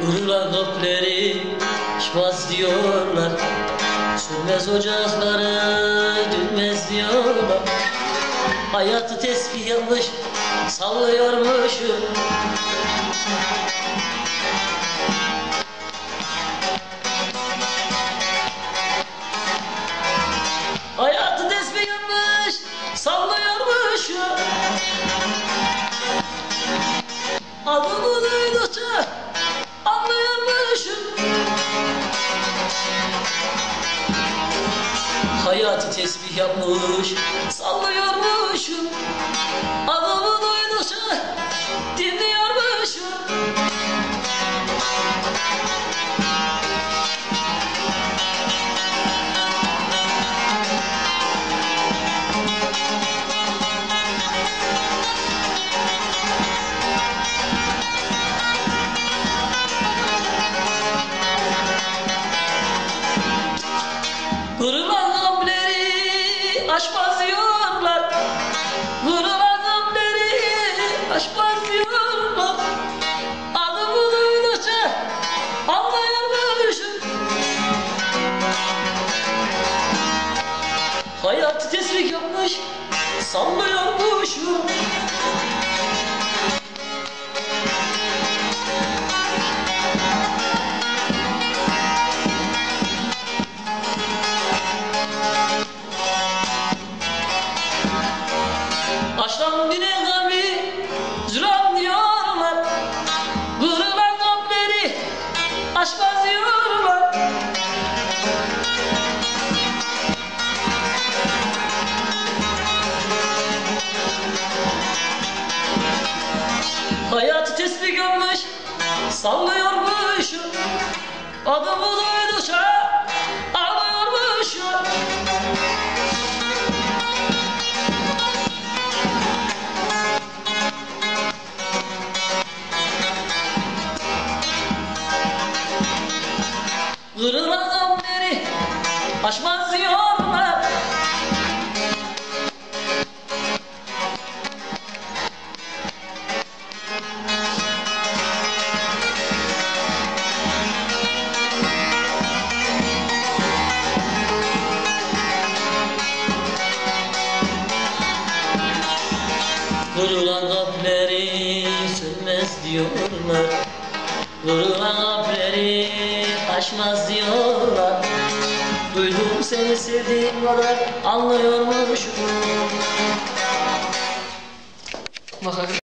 Kurulan kalpleri şmaz diyorlar. Sönmez ocakları dönmez diyorlar. Hayatı tesbih yapmış sallıyormuşum. Hayatı tesbih yapmış sallıyormuşum. Adımı tesbih yapmış sallıyormuşum Adımı duydukça aşmaz diyorlar Kurulan gamleri aşmaz diyorlar Adımı duydukça anlayamıyormuşum Hayatı tesbih yapmış sallıyormuşum Aşktan dine kalbi züram diyorlar Kırılan kalpleri aşmaz diyorlar Hayatı tesbih görmüş sallıyormuşum Adımı duydukça Kırılan gamleri aşmaz diyorlar Kırılan kalpleri sönmez diyorlar. Kırılan aşmaz diyorlar. Duydum seni sevdiğim kadar anlıyormuşum Bak